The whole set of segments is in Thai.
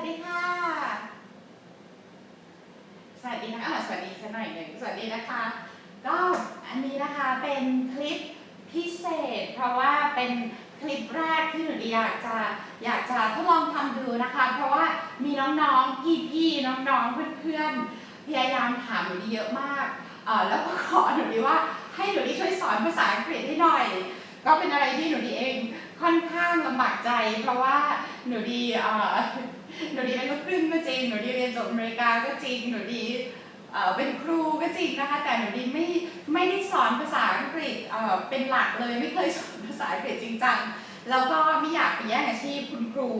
วัสดีค่ะ สวัสดีนะคะสวัสดีสักหน่อยหนึ่งสวัสดีนะคะ ก็อันนี้นะคะเป็นคลิปพิเศษ เพราะว่าเป็นคลิปแรกที่หนูดีอยากจะอยากจะทดลองทำดูนะคะ เพราะว่ามีน้องๆพี่ๆน้องๆเพื่อนๆพยายามถามหนูดีเยอะมากเออแล้วก็ขอหนูดีว่าให้หนูดีช่วยสอนภาษาอังกฤษให้หน่อย ก็เป็นอะไรที่หนูดีเองค่อนข้างลำบากใจ เพราะว่าหนูดีเออ หนูดีเป็นลูกครึ่งก็จริงหนูดีเรียนจบอเมริกาก็จริงหนูดีเป็นครูก็จริงนะคะ แต่หนูดีไม่ไม่ได้สอนภาษาอังกฤษเป็นหลักเลยไม่เคยสอนภาษาอังกฤษจริงจังแล้วก็ไม่อยากไปแย่งอาชีพคุณครู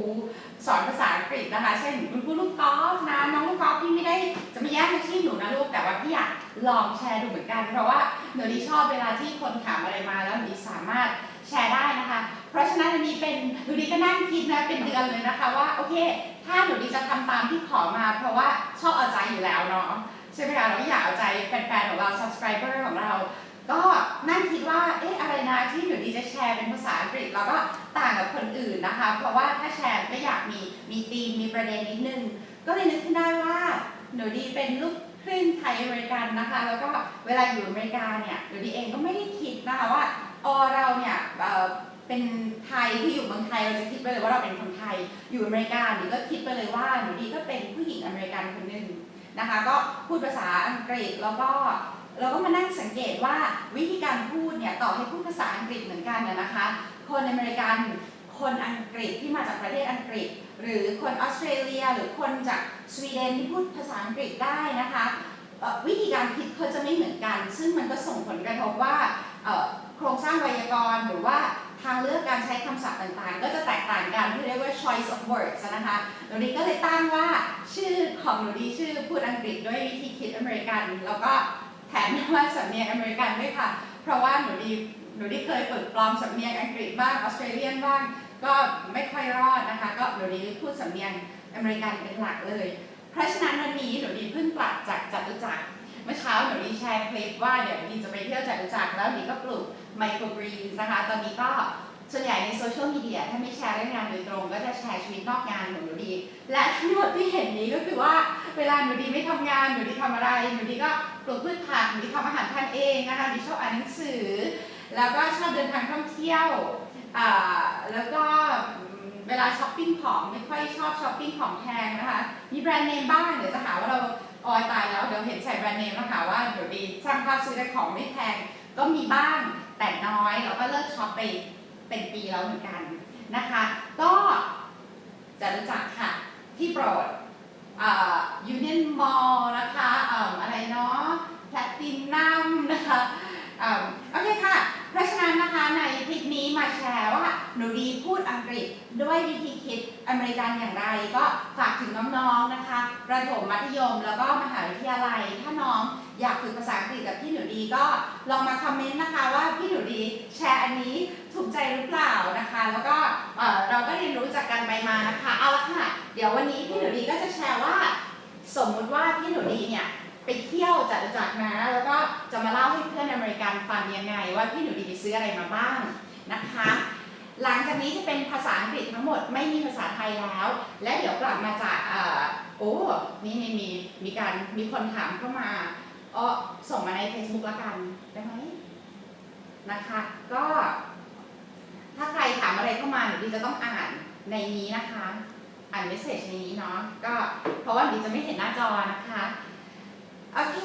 สอนภาษาอังกฤษนะคะ เช่นคุณครูลูกกอล์ฟนะน้องลูกกอล์ฟพี่ไม่ได้จะไมาแย่งอาชีพหนูนะลูกแต่ว่าพี่อยากลองแชร์ดูเหมือนกัน เพราะว่าหนูดีชอบเวลาที่คนถามอะไรมาแล้วหนูดีสามารถแชร์ได้นะคะ เพราะฉะนั้นอันนี้เป็นหนูดีก็นั่งคิดนะเป็นเดือนเลยนะคะว่าโอเค ถ้าหนูดีจะทำตามที่ขอมา เพราะว่าชอบเอาใจอยู่แล้วเนาะใช่ไหมคะเราอยากเอาใจแฟนๆของเรา subscriber ของเรา ก็นั่งคิดว่าเอ๊ะอะไรนะที่หนูดีจะแชร์เป็นภาษาอังกฤษแล้วก็ต่างกับคนอื่นนะคะ เพราะว่าถ้าแชร์ก็อยากมีมีธีมมีประเด็นนิดนึง ก็เลยนึกขึ้นได้ว่าหนูดีเป็นลูกครึ่งไทยอเมริกันนะคะ แล้วก็เวลาอยู่อเมริกาเนี่ยหนูดีเองก็ไม่ได้คิดนะคะว่าออเราเนี่ย เป็นไทยที่อยู่เมืองไทยเราจะคิดไปเลยว่าเราเป็นคนไทย อยู่อเมริกาหนูก็คิดไปเลยว่าหนูดีก็เป็นผู้หญิงอเมริกันคนหนึ่งนะคะ ก็พูดภาษาอังกฤษแล้วก็เราก็มานั่งสังเกตว่าวิธีการพูดเนี่ยต่อให้พูดภาษาอังกฤษเหมือนกันน่ะนะคะ คนอเมริกันคนอังกฤษที่มาจากประเทศอังกฤษ หรือคนออสเตรเลีย หรือคนจากสวีเดนที่พูดภาษาอังกฤษได้นะคะวิธีการคิดเขาจะไม่เหมือนกัน ซึ่งมันก็ส่งผลกระทบว่าโครงสร้างไวยากรณ์หรือว่า ทางเลือกการใช้คำศัพท์ต่างๆ ก็จะแตกต่างกันที่เรียกว่า choice of words นะคะหนูดีก็เลยตั้งว่าชื่อของหนูดีชื่อพูดอังกฤษด้วยวิธีคิดอเมริกัน แล้วก็แถมด้วยว่าสำเนียงอเมริกันด้วยค่ะ เพราะว่าหนูดีหนูดีเคยฝึกปลอมสำเนียงอังกฤษบ้างออสเตรเลียนบ้างก็ไม่ค่อยรอดนะคะ ก็หนูดีพูดสำเนียงอเมริกันเป็นหลักเลย เพราะฉะนั้นวันนี้หนูดีเพิ่งกลับจากจตุจักร เมื่อเช้าหนูดีแชร์คลิปว่าเดี๋ยวดีจะไปเที่ยวจตุจักรแล้วหนูดีก็ปลูกไมโครกรีนนะคะ ตอนนี้ก็ส่วนใหญ่ในโซเชียลมีเดียถ้าไม่แชร์เรื่องงานโดยตรง ก็จะแชร์ชีวิตนอกงานของหนูดี และทั้งหมดที่เห็นนี้ก็คือว่าเวลาหนูดีไม่ทำงานหนูดีทำอะไรหนูดีก็ปลูกพืชผักหนูดีทำอาหารทานเองนะคะหนูดีชอบอ่านหนังสือ แล้วก็ชอบเดินทางท่องเที่ยวแล้วก็เวลาช้อปปิ้งของไม่ค่อยชอบช้อปปิ้งของแพงนะคะมีแบรนด์เนมบ้างเดี๋ยวจะหาว่าเราออยตายแล้ว นใส่แบรนด์เนมแล้วหาว่าเดี๋ยวดีสร้างภาพซื้อแต่ของไม่แพงก็มีบ้างแต่น้อยแล้วก็เลิกช็อปไปเป็นปีแล้วเหมือนกันนะคะ ก็จะรู้จักค่ะที่โปรดยูเนียนมอลนะคะเอิ่มอะไรเนาะแพลตินัมนะคะเอิ่มโอเคค่ะ ในคลิปนี้มาแชร์ว่าหนูดีพูดอังกฤษด้วยวิธีคิดอเมริกันอย่างไร ก็ฝากถึงน้องๆนะคะประถมมัธยมแล้วก็มหาวิทยาลัย ถ้าน้องอยากฝึกภาษาอังกฤษกับพี่หนูดีก็ลองมาคอมเมนต์นะคะว่าพี่หนูดีแชร์อันนี้ถูกใจหรือเปล่านะคะ แล้วก็เอ่อเราก็เรียนรู้จากกันไปมานะคะเอาละค่ะ เดี๋ยววันนี้พี่หนูดีก็จะแชร์ว่า สมมุติว่าพี่หนูดีเนี่ย ไปเที่ยวจัดจักรนะแล้วก็จะมาเล่าให้เพื่อนอเมริกันฟังยังไง ว่าพี่หนูดีไปซื้ออะไรมาบ้างนะคะ หลังจากนี้จะเป็นภาษาอังกฤษทั้งหมดไม่มีภาษาไทยแล้ว และเดี๋ยวกลับมาจากอ่อโอ้นี่มีมีมีการมีคนถามเข้ามาอ๋อส่งมาใน Facebook ละกันได้ไหมนะคะก็ถ้าใครถามอะไรเข้ามาหนูดีจะต้องอ่านในนี้นะคะ อ่านเมสเซจในนี้เนาะก็เพราะว่าหนูดีจะไม่เห็นหน้าจอนะคะ โอเค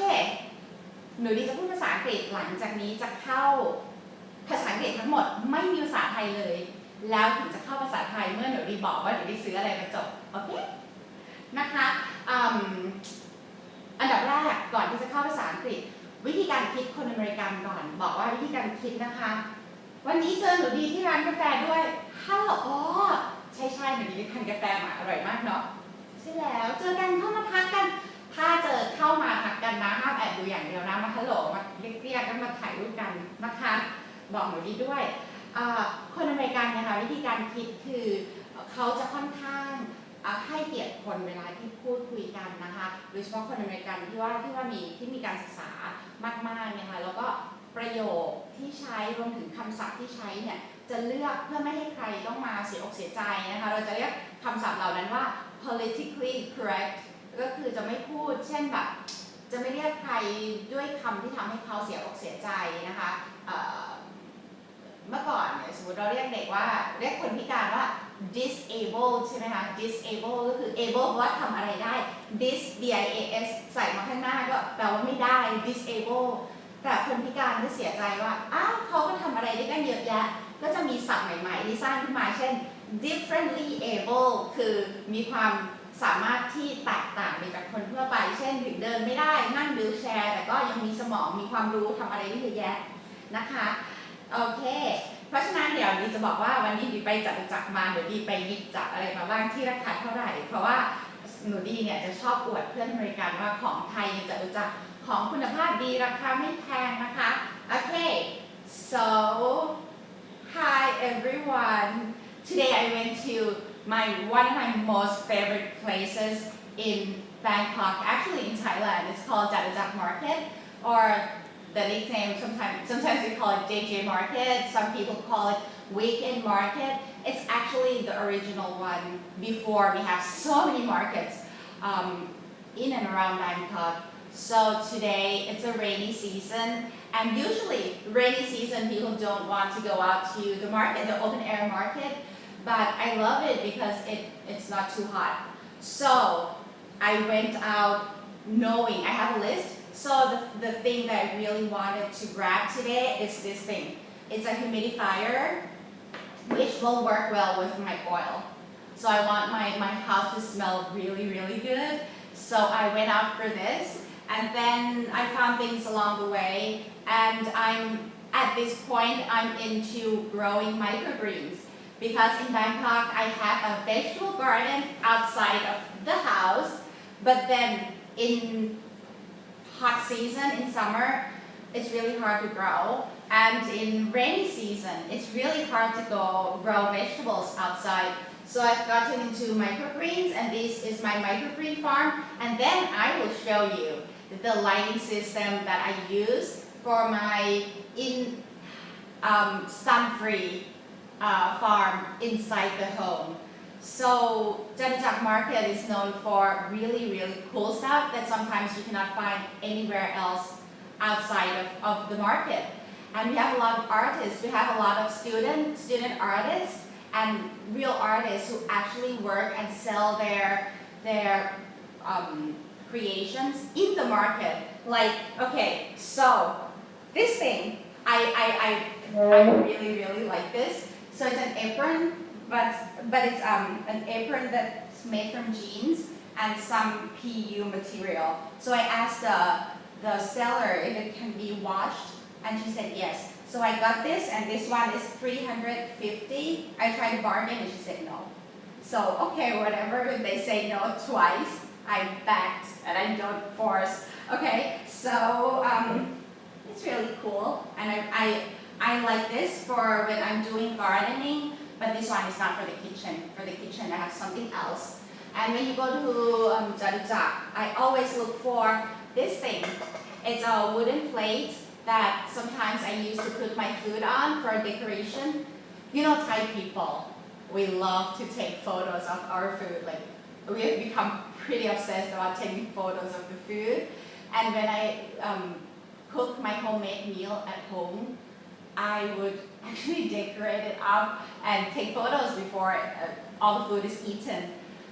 หนูดีจะพูดภาษาอังกฤษหลังจากนี้จะเข้าภาษาอังกฤษทั้งหมดไม่มีภาษาไทยเลย แล้วถึงจะเข้าภาษาไทยเมื่อหนูดีบอกว่าหนูดีซื้ออะไรมาจบ โอเค นะคะอันดับแรกก่อนที่จะเข้าภาษาอังกฤษ วิธีการคิดคนอเมริกันก่อน บอกว่าวิธีการคิดนะคะ วันนี้เจอหนูดีที่ร้านกาแฟด้วยฮัลโหลอ๋อใช่ใช่ๆหนูดีทานกาแฟมาอร่อยมากเนาะใช่แล้วเจอกันเข้ามาทักกัน ถ้าเจอเข้ามาทักกันนะห้ามแอบดูอย่างเดียวนะมาฮัลโหลมาเรียกๆกันมาถ่ายรูปกันนะคะ บอกหนูดีด้วยคนอเมริกันเนะคะวิธีการคิดคือเขาจะค่อนข้างให้เกียรติคนเวลาที่พูดคุยกันนะคะโดยเฉพาะคนอเมริกันที่ว่าที่ว่ามีที่มีการศึกษามากๆเนี่ยค่ะแล้วก็ประโยคที่ใช้รวมถึงคำศัพท์ที่ใช้เนี่ยจะเลือกเพื่อไม่ให้ใครต้องมาเสียอกเสียใจนะคะเราจะเรียกคำศัพท์เหล่านั้นว่า politically correct ก็คือจะไม่พูด เช่นแบบ จะไม่เรียกใครด้วยคำที่ทำให้เขาเสียอกเสียใจนะคะเมื่อก่อนเนี่ยสมมติเราเรียกเด็กว่าเรียกคนพิการว่า disabled ใช่ไหมคะ disabled ก็คือ able ว่าทำอะไรได้ dis d i a s ใส่มาข้างหน้าก็แปลว่าไม่ได้ disable แต่คนพิการก็เสียใจว่า อ้าวเขาก็ทำอะไรได้กันเยอะแยะ ก็จะมีศัพท์ใหม่ๆที่สร้างขึ้นมาเช่น differently able คือมีความ สามารถที่แตกต่างไปจากคนทั่วไป เช่นถึงเดินไม่ได้นั่งวิวแชร์ แต่ก็ยังมีสมองมีความรู้ทำอะไรได้เยอะแยะนะคะโอเค เพราะฉะนั้นเดี๋ยวดีจะบอกว่าวันนี้ดีไปจัดจักรมาเดี๋ยวดีไปหยิบจับอะไรมาบ้างที่ราคาเท่าไหร่ เพราะว่าหนูดีเนี่ยจะชอบอวดเพื่อนอเมริกันว่าของไทยเนี่ยจะรู้จักของคุณภาพดีราคาไม่แพงนะคะโอเค so hi everyone today I went to my one of my most favorite places in Bangkok actually in Thailand it's called Jattajak Market or the nickname sometimes sometimes we call it JJ Market some people call it Weekend Market. It's actually the original one before we have so many markets um, in and around Bangkok. So today it's a rainy season and usually rainy season people don't want to go out to the market the open air market but I love it because it, it's not too hot so I went out knowing I have a list so the, the thing that I really wanted to grab today is this thing. It's a humidifier, which will work well with my oil. So I want my, my house to smell really, really good. So I went out for this, and then I found things along the way, and I'm at this point I'm into growing microgreens because in Bangkok I have a vegetable garden outside of the house, but then in hot season in summer, it's really hard to grow. And in rainy season, it's really hard to go grow vegetables outside. So I've gotten into microgreens and this is my microgreen farm. And then I will show you the lighting system that I use for my in um, sun-free uh, farm inside the home. So Jattajak Market is known for really, really cool stuff that sometimes you cannot find anywhere else outside of, of the market. And we have a lot of artists. We have a lot of student student artists and real artists who actually work and sell their their um, creations in the market. Like, okay, so this thing, I, I, I, I really, really like this. So it's an apron but but it's um, an apron that's made from jeans and some PU material. So I asked the the seller if it can be washed, and she said yes. So I got this, and this one is 350. I tried to bargain, and she said no. So okay, whatever. If they say no twice, I backed, and I don't force. Okay, so um, it's really cool, and I, I I like this for when I'm doing gardening. But this one is not for the kitchen. For the kitchen, I have something else. And when you go to um, Jadujak, I always look for this thing. It's a wooden plate that sometimes I use to put my food on for decoration. You know Thai people, we love to take photos of our food. Like we have become pretty obsessed about taking photos of the food. And when I um, cook my homemade meal at home, I would actually decorate it up and take photos before uh, all the food is eaten.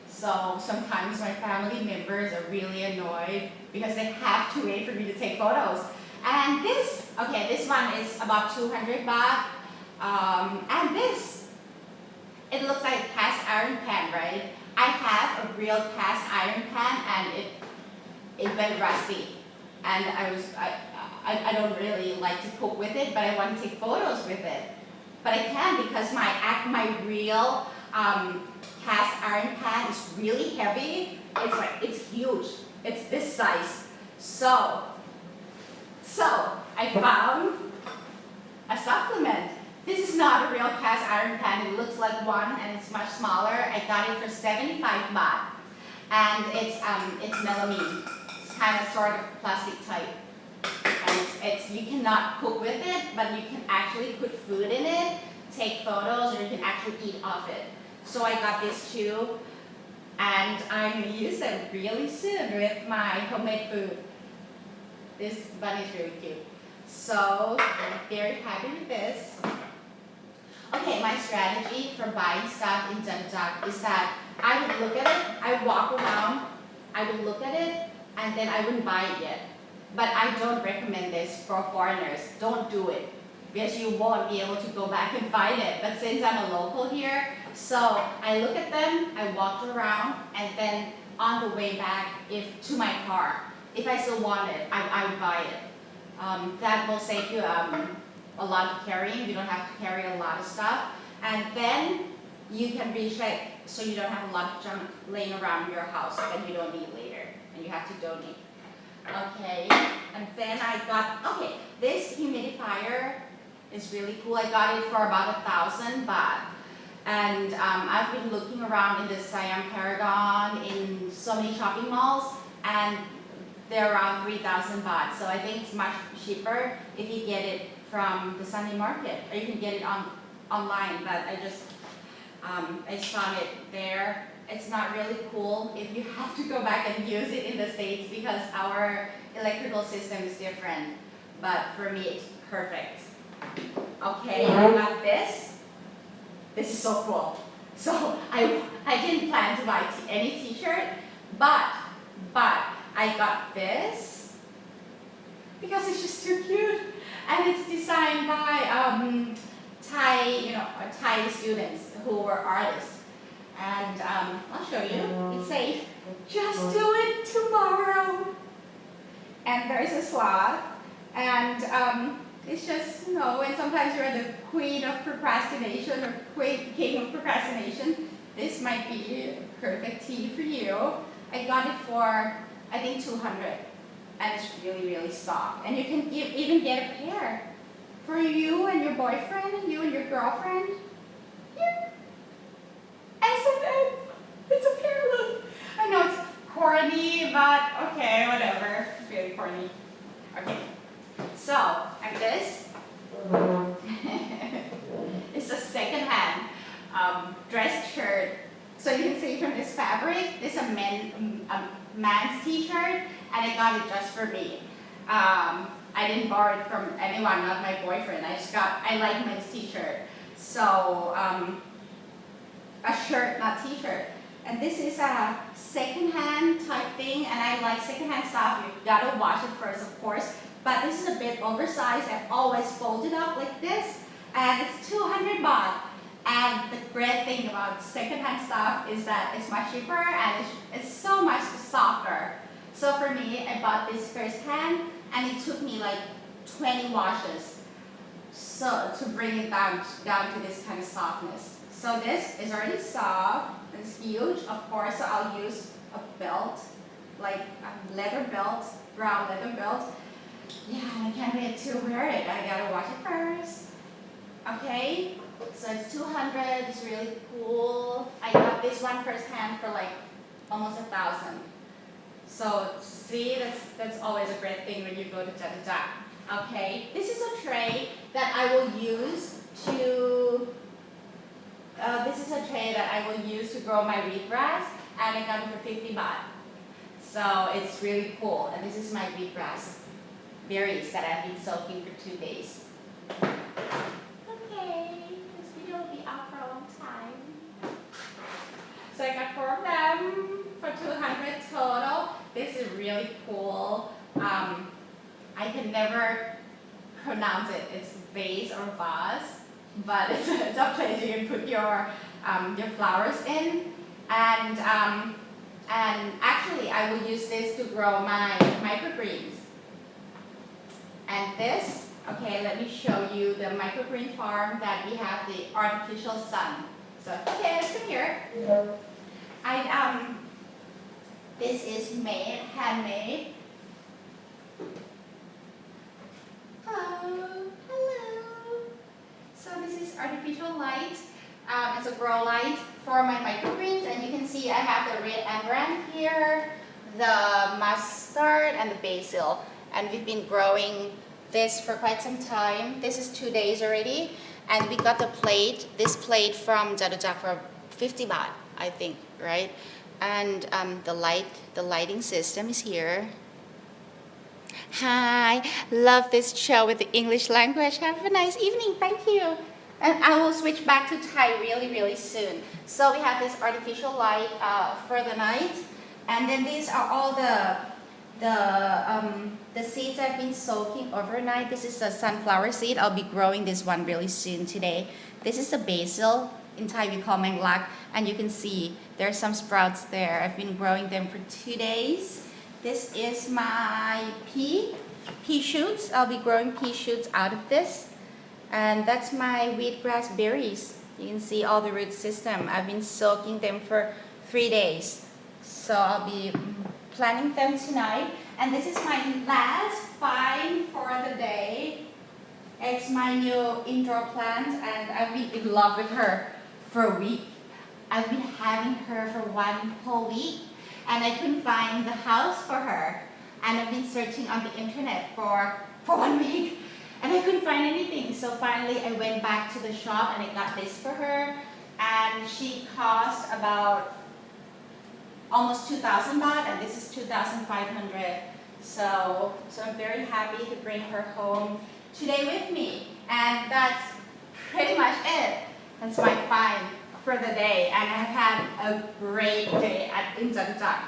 So sometimes my family members are really annoyed because they have to wait for me to take photos. And this, okay, this one is about 200 baht. Um, and this, it looks like a cast iron pan, right? I have a real cast iron pan and it, it went rusty. And I was, I, I, I don't really like to cook with it, but I want to take photos with it. But I can because my my real um, cast iron pan is really heavy. It's like it's huge. It's this size. So, so I found a supplement. This is not a real cast iron pan. It looks like one and it's much smaller. I got it for 75 baht, and it's um it's melamine. It's kind of sort of plastic type. And it's, it's, you cannot cook with it, but you can actually put food in it, take photos, or you can actually eat off it. So I got this too. and I'm gonna use them really soon with my homemade food. This bunny is really cute. So I'm very happy with this. Okay, my strategy for buying stuff in Jeonju is that I would look at it, I walk around, I would look at it, and then I wouldn't buy it yet. But I don't recommend this for foreigners. Don't do it because you won't be able to go back and find it. But since I'm a local here, so I look at them, I walked around, and then on the way back, if to my car, if I still want it, I, I would buy it. Um, that will save you um, a lot of carrying. You don't have to carry a lot of stuff, and then you can recheck so you don't have a lot of junk laying around your house that you don't need later, and you have to donate. Then I got okay. This humidifier is really cool. I got it for about a thousand baht. And um, I've been looking around in the Siam Paragon, in so many shopping malls, and they're around 3,000 baht. So I think it's much cheaper if you get it from the Sunday market, or you can get it on online. But I just um, I just found it there. It's not really cool if you have to go back and use it in the States because our electrical system is different. But for me, it's perfect. Okay, I got this. This is so cool. So I, I didn't plan to buy t- any t-shirt, but, but I got this because it's just too cute. And it's designed by um, Thai, you know, uh, Thai students who were artists. And um, I'll show you. It says, just do it tomorrow. And there's a sloth. And um, it's just, you know, when sometimes you're the queen of procrastination or queen, king of procrastination, this might be perfect tea for you. I got it for, I think, 200 and it's really, really soft. And you can give, even get a pair for you and your boyfriend and you and your girlfriend. Here. And so it's a pair look. I know it's corny, but okay, whatever. Really corny. Okay. So, and this it's a second-hand um, dress shirt. So you can see from this fabric, this is a men, a man's t-shirt, and I got it just for me. Um, I didn't borrow it from anyone, not my boyfriend. I just got, I like men's t-shirt. So, um, a shirt, not t-shirt. And this is a second-hand type thing, and I like second-hand stuff. You gotta wash it first, of course. But this is a bit oversized and always folded up like this, and it's 200 baht. And the great thing about second-hand stuff is that it's much cheaper and it's, it's so much softer. So for me, I bought this firsthand, and it took me like 20 washes so to bring it down down to this kind of softness. So this is already soft. It's huge, of course. So I'll use a belt, like a leather belt, brown leather belt. Yeah, I can't wait to wear it. I gotta wash it first. Okay, so it's 200. It's really cool. I got this one firsthand for like almost a thousand. So see, that's that's always a great thing when you go to Jaja. Okay, this is a tray that I will use to. Uh, this is a tray that I will use to grow my wheatgrass, and I got it for 50 baht. So it's really cool, and this is my wheatgrass berries that I've been soaking for two days. Okay, this video will be out for a long time. So I got four of them for 200 total. This is really cool. Um, I can never pronounce it. It's vase or vase, but it's, it's a place you can put your um, your flowers in. And um, and actually, I will use this to grow my microgreens. And this, okay, let me show you the microgreen farm that we have the artificial sun. So okay, let's come here. I um, this is made handmade. Hello, hello. So this is artificial light. Um, it's a grow light for my microgreens, and you can see I have the red amaranth here, the mustard, and the basil. And we've been growing this for quite some time. This is two days already, and we got the plate, this plate from Jadojak for 50 baht, I think, right? and um, the light the lighting system is here. Hi love this show with the english language. Have a nice evening. Thank you. And i will switch back to thai really really soon. So we have this artificial light uh, for the night. And then these are all the the um, the seeds I've been soaking overnight. This is a sunflower seed. I'll be growing this one really soon today. This is a basil. In Thai we call mang lak, and you can see there's some sprouts there. I've been growing them for two days. This is my pea pea shoots. I'll be growing pea shoots out of this, and that's my wheatgrass berries. You can see all the root system. I've been soaking them for three days, so I'll be planting them tonight. And this is my last find for the day. It's my new indoor plant, and I've been in love with her for a week. I've been having her for one whole week, and I couldn't find the house for her. And I've been searching on the internet for, for one week, and I couldn't find anything. So finally, I went back to the shop and I got this for her, and she cost about almost 2,000 baht, and this is 2,500. So, so I'm very happy to bring her home today with me, and that's pretty much it. That's my find for the day, and I've had a great day at in Jajak.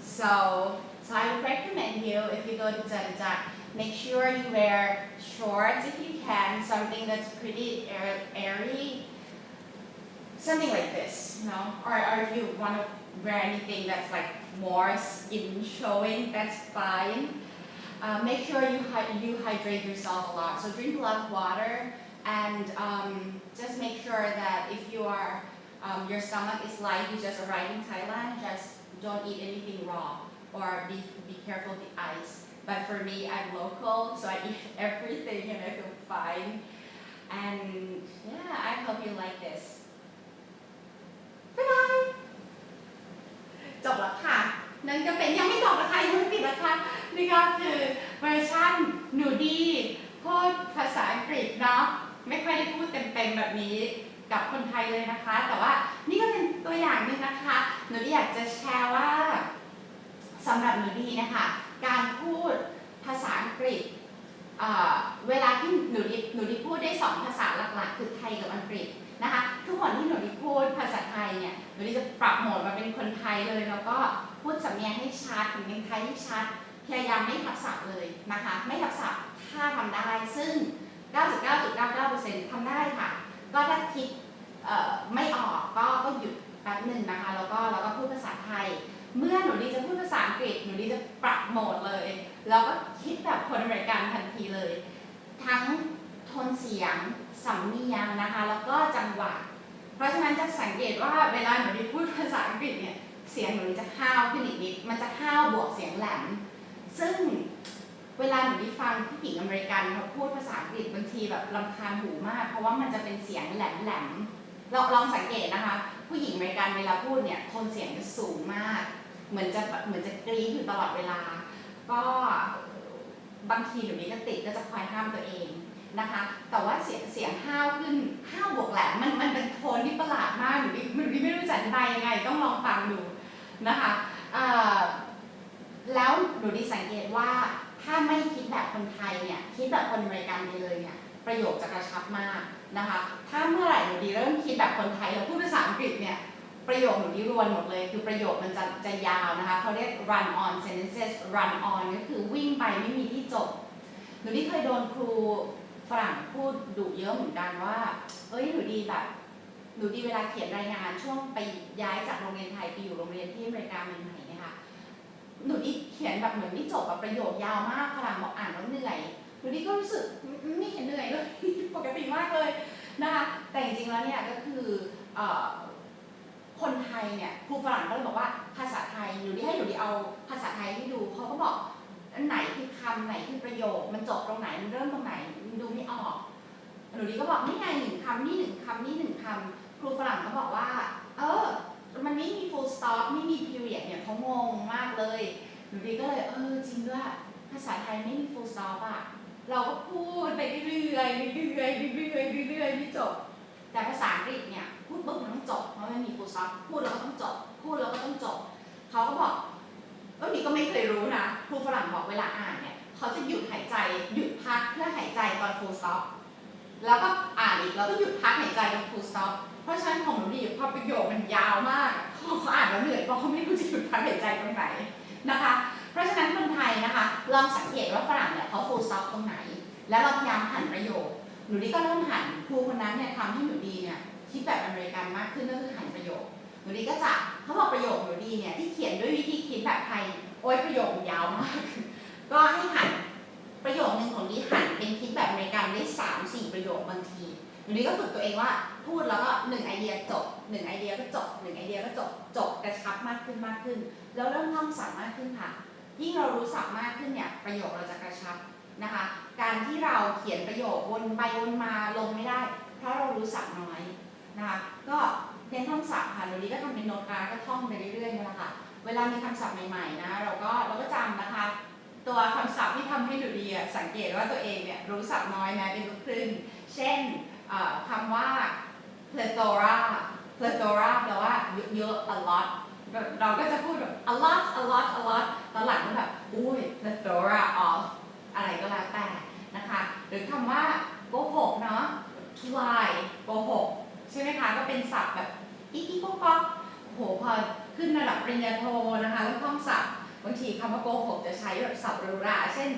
So, so I would recommend you if you go to Jajak, make sure you wear shorts if you can, something that's pretty airy, something like this, you know, or, or if you want to wear anything that's like more skin showing, that's fine. Uh, make sure you, you hydrate yourself a lot. So drink a lot of water and um, just make sure that if you are, um, your stomach is light, you just arrived in Thailand, just don't eat anything raw or be, be careful of the ice. But for me, I'm local, so I eat everything and I feel fine. And yeah, I hope you like this. Bye-bye! จบแล้วค่ะ นั่นก็เป็นยังไม่จบนะคะยังไม่ปิดนะคะนี่ก็คือเวอร์ชันหนูดีพูดภาษาอังกฤษเนาะไม่ค่อยได้พูดเต็มๆแบบนี้กับคนไทยเลยนะคะ แต่ว่านี่ก็เป็นตัวอย่างหนึ่งนะคะ หนูดีอยากจะแชร์ว่าสำหรับหนูดีนะคะการพูดภาษาอังกฤษเวลาที่หนูดีหนูดีพูดได้สองภาษาหลักๆ คือไทยกับอังกฤษ นะคะทุกคนที่หนูดีพูดภาษาไทยเนี่ยหนูดีจะปรับโหมดมาเป็นคนไทยเลย แล้วก็พูดสำเนียงให้ชัดถึงเนียงไทยให้ชัดพยายามไม่ทับศัพท์เลยนะคะ ไม่ทับศัพท์ถ้าทำได้ซึ่ง 99.99%ทำได้ค่ะ ก็ถ้าคิดเอ่อไม่ออกก็ก็หยุดแป๊บหนึ่งนะคะ แล้วก็แล้วก็พูดภาษาไทย เมื่อหนูดีจะพูดภาษาอังกฤษหนูดีจะปรับโหมดเลย แล้วก็คิดแบบคนอเมริกันทันทีเลย ทั้ง นเสียงสำเนียงนะคะแล้วก็จังหวะ เพราะฉะนั้นจะสังเกตว่าเวลาหนูดีพูดภาษาอังกฤษเนี่ยเสียงหนูดีจะห้าวขึ้นอีกนิดมันจะห้าวบวกเสียงแหลมซึ่งเวลาหนูดีฟังผู้หญิงอเมริกันเขาพูดภาษาอังกฤษบางทีแบบลำคาญหูมาก เพราะว่ามันจะเป็นเสียงแหลมแหลมเราลองสังเกตนะคะ ผู้หญิงอเมริกันเวลาพูดเนี่ยโทนเสียงจะสูงมาก เหมือนจะเหมือนจะกรี๊ดอยู่ตลอดเวลา ก็บางทีหนูดีก็ติดก็จะคอยห้ามตัวเอง นะคะ แต่ว่าเสียงเสียงห้าวขึ้นห้าวบวกแหลมมันมันเป็นโทนที่ประหลาดมากหนูดิหนูดิไม่รู้จะอธิบายยังไง ต้องลองฟังดูนะคะแล้วหนูดิสังเกตว่าถ้าไม่คิดแบบคนไทยเนี่ยคิดแบบคนอเมริกันไปเลยเนี่ยประโยคจะกระชับมากนะคะ ถ้าเมื่อไหร่หนูดีเริ่มคิดแบบคนไทยแล้วพูดภาษาอังกฤษเนี่ยประโยคหนูดีรวนหมดเลย คือประโยคมันจะจะยาวนะคะเขาเรียก run on sentences run on ก็คือวิ่งไปไม่มีที่จบ หนูดีเคยโดนครู ฝรั่งพูดดุเยอะเหมือนกันว่า เอ้ยหนูดีแบบหนูดีเวลาเขียนรายงานช่วงไปย้ายจากโรงเรียนไทยไปอยู่โรงเรียนที่อเมริกาใหม่ๆเนี่ยค่ะหนูดีเขียนแบบเหมือนไม่จบแบบประโยคยาวมากฝรั่งบอกอ่านแล้วเหนื่อยหนูดีก็รู้สึกไม่ไม่เห็นเหนื่อยเลยปกติมากเลยนะคะแต่จริงๆแล้วเนี่ยก็คืออคนไทยเนี่ยครูฝรั่งก็เลยบอกว่าภาษาไทยหนูดีให้หนูดีเอาภาษาไทยให้ดูเขาก็บอกอันไหนคือำไหนคือประโยค มันจบตรงไหน มันเริ่มตรงไหนมันดูไม่ออก หนูดีก็บอกนี่ไงหนึ่งคำนี่หนึ่งคำนี่หนึ่งคำครูฝรั่งก็บอกว่า เออ มันไม่มี full stop ไม่มี period เนี่ยเขางงมากเลย หนูดีก็เลยเออจริงด้วยภาษาไทยไม่มี full stop อะเราก็พูดไปเรื่อยๆเรื่อยๆเรื่อยๆเรื่อยๆไม่จบ แต่ภาษาอังกฤษเนี่ยพูดปุ๊บมันต้องจบเพราะมันมี full stop พูดแล้วก็ต้องจบ พูดแล้วก็ต้องจบเขาก็บอกเออนี่ก็ไม่เคยรู้นะครูฝรั่งบอกเวลาอ่าน เขาจะหยุดหายใจ หยุดพักเพื่อหายใจตอน full stop แล้วก็อ่านอีกแล้วก็หยุดพักหายใจตอน full stop เพราะฉะนั้นของหนูดีพอประโยคมันยาวมากเขาอ่านแล้วเหนื่อยเพราะเขาไม่รู้จะหยุดพักหายใจตรงไหนนะคะ เพราะฉะนั้นคนไทยนะคะลองสังเกตว่าฝรั่งเนี่ยเขา full stop ตรงไหน แล้วเราพยายามหันประโยค หนูดีก็เริ่มหันครูคนนั้นเนี่ยทำให้หนูดีเนี่ยคิดแบบอเมริกันมากขึ้นก็คือหันประโยคหนูดีก็จะเขาบอกประโยคหนูดีเนี่ยที่เขียนด้วยวิธีคิดแบบไทยโอ้ยประโยคยาวมาก ก็ให้หันประโยคนึงของดีหันเป็นคิดแบบอเมริกันได้สามสี่ประโยคบางทีหนูดีก็ฝึกตัวเองว่าพูดแล้วก็หนึ่งไอเดียจบหนึ่งไอเดียก็จบหนึ่งไอเดียก็จบจบกระชับมากขึ้นมากขึ้น แล้วเริ่มท่องศัพท์มากขึ้นค่ะยิ่งเรารู้ศัพท์มากขึ้นเนี่ยประโยคเราจะกระชับนะคะ การที่เราเขียนประโยควนไปวนมาลงไม่ได้ เพราะเรารู้ศัพท์น้อยนะคะก็เน้นท่องศัพท์ค่ะหนูดีก็ทำเป็นโน้ตการ์ดก็ท่องไปเรื่อยๆนี่แหละค่ะเวลามีคำศัพท์ใหม่ๆนะเราก็เราก็จำนะคะ ตัวคำศัพท์ที่ทำให้หนูดีอะสังเกตว่าตัวเองเนี่ยรู้ศัพท์น้อยแม้เป็นลูกครึ่ง เช่นคำว่า plethora plethora แปลว่าเยอะ a lot เราก็จะพูดแบบ a lot a lot a lot ตอนหลังก็แบบอุ้ย plethora of อะไรก็แล้วแต่นะคะ หรือคำว่าโกหกเนาะ lie โกหกใช่ไหมคะ ก็เป็นศัพท์แบบอีกอีกป๊อกป๊อกโอ้โหพอขึ้นระดับปริญญาโทนะคะแล้วท่องศัพท์ บางทีคำว่าโกหกจะใช้แบบศัพท์หรูหราเช่น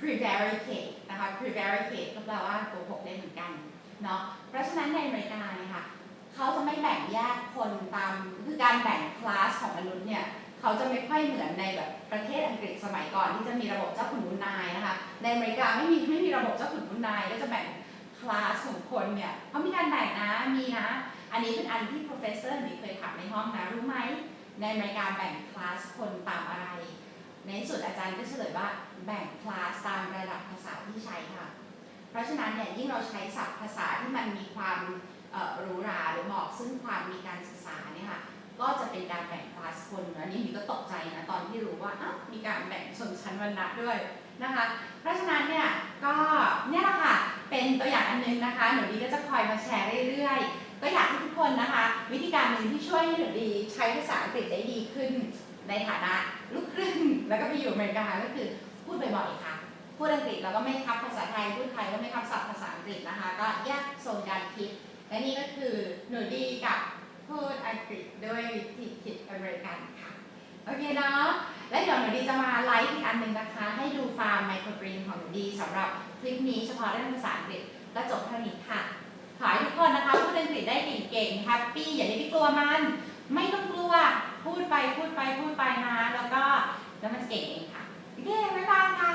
prevaricate นะคะ prevaricate ก็แปลว่าโกหกได้เหมือนกันเนาะเพราะฉะนั้นในอเมริกาเนี่ยค่ะเขาจะไม่แบ่งแยกคนตามคือการแบ่งคลาสของมนุษย์เนี่ยเขาจะไม่ค่อยเหมือนในแบบประเทศอังกฤษสมัยก่อนที่จะมีระบบเจ้าขุนมุนนายนะคะในอเมริกาไม่มีไม่มีระบบเจ้าขุนมุนนายก็จะแบ่งคลาสของคนเนี่ยเขามีการแบ่งนะมีนะ อันนี้เป็นอันที่ professor มีเคยถามในห้องนะรู้ไหม ในอเมริกาแบ่งคลาสคนตามอะไร ในที่สุดอาจารย์ก็เฉลยว่าแบ่งคลาสตามระดับภาษาที่ใช้ค่ะ เพราะฉะนั้นเนี่ยยิ่งเราใช้ศัพท์ภาษาที่มันมีความหรูหราหรือเหมาะซึ่งความมีการศึกษาเนี่ยค่ะก็จะเป็นการแบ่งคลาสคนอันนี้มีก็ตกใจนะตอนที่รู้ว่าอ้าวมีการแบ่งชนชั้นวรรณะด้วยนะคะ เพราะฉะนั้นเนี่ยก็เนี่ยแหละค่ะเป็นตัวอย่างอันนึงนะคะหนูดีก็จะคอยมาแชร์เรื่อยๆ ก็อยากให้ทุกคนนะคะวิธี การหนึ่งที่ช่วยให้หนูดีใช้ภาษาอังกฤษได้ดีขึ้น ในฐานะลูกครึ่งแล้วก็ไปอยู่อเมริกาก็คือพูดบ่อยๆค่ะพูดอังกฤษแล้วก็ไม่ทับภาษาไทยพูดไทยก็ไม่ทับศัพท์ภาษาอังกฤษนะคะ ก็แยกโซนการคิด และนี่ก็คือหนูดีกับพูดอังกฤษด้วยวิธีคิดอเมริกันค่ะโอเคเนาะและเดี๋ยวหนูดีจะมาไลฟ์อีกอันหนึ่งนะคะ ให้ดูฟาร์มไมโครกรีนของหนูดีสำหรับคลิปนี้เฉพาะเรื่องภาษาอังกฤษและจบเท่านี้ค่ะ ขอให้ทุกคนนะคะพูดอังกฤษได้เก่งๆแฮปปี้อย่าได้ไปกลัวมัน ไม่ต้องกลัว พูดไปพูดไปพูดไปนะ แล้วก็แล้วมันเก่งค่ะเย้ไม่บางค่ะ